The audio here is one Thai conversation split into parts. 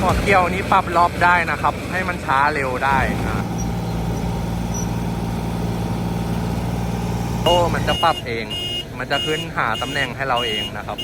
หัวเกี่ยวนี้ปรับรอบได้นะครับ ให้มันช้าเร็วได้นะโอ้มันจะปรับเอง มันจะขึ้นหาตำแหน่งให้เราเองนะครับ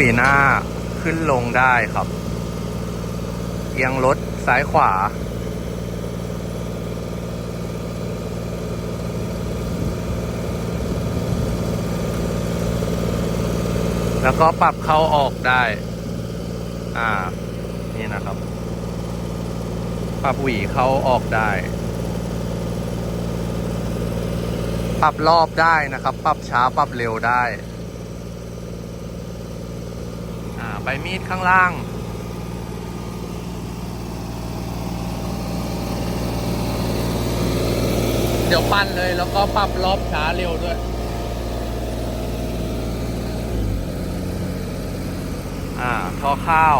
หวีหน้าขึ้นลงได้ครับ เอียงรถซ้ายขวา แล้วก็ปรับเข้าออกได้ อ่า นี่นะครับ ปรับหวีเข้าออกได้ ปรับรอบได้นะครับ ปรับช้า ปรับเร็วได้ อ่า ใบมีดข้างล่าง เดี๋ยวปั้นเลยแล้วก็ปรับรอบช้าเร็วด้วย อ่าท่อข้าว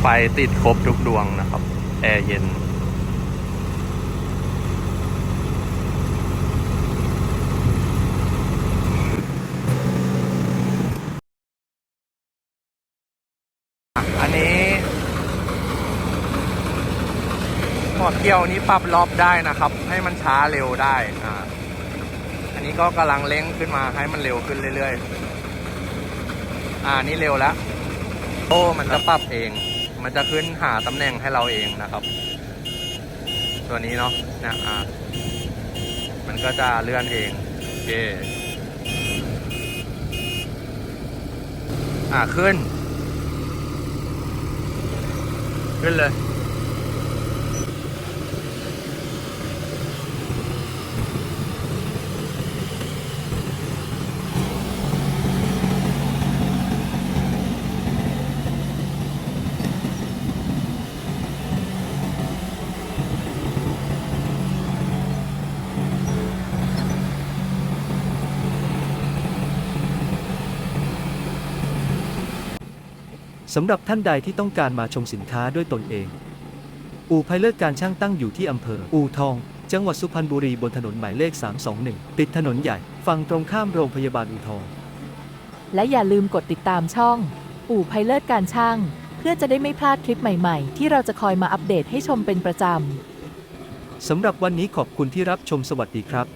ไฟติดครบทุกดวงนะครับ แอร์เย็น อะอันนี้ หัวเกี่ยวนี้ปรับรอบได้นะครับ ให้มันช้าเร็วได้อ่าอันนี้ก็กำลังเร่งขึ้นมาให้มันเร็วขึ้นเรื่อยๆ อ่านี่เร็วแล้วโอ้มันจะปรับเอง มันจะขึ้นหาตำแหน่งให้เราเองนะครับ ตัวนี้เนาะเนี่ยอ่ามันก็จะเลื่อนเองโอเคอ่าขึ้น ขึ้นเลย สำหรับท่านใดที่ต้องการมาชมสินค้าด้วยตนเอง อู่ไพเลิศการช่างตั้งอยู่ที่อำเภอ อู่ทอง จังหวัดสุพรรณบุรีบนถนนหมายเลข 321 ติดถนนใหญ่ ฝั่งตรงข้ามโรงพยาบาลอู่ทอง และอย่าลืมกดติดตามช่อง อู่ไพเลิศการช่าง เพื่อจะได้ไม่พลาดคลิปใหม่ๆ ที่เราจะคอยมาอัปเดตให้ชมเป็นประจำสำหรับวันนี้ขอบคุณที่รับชมสวัสดีครับ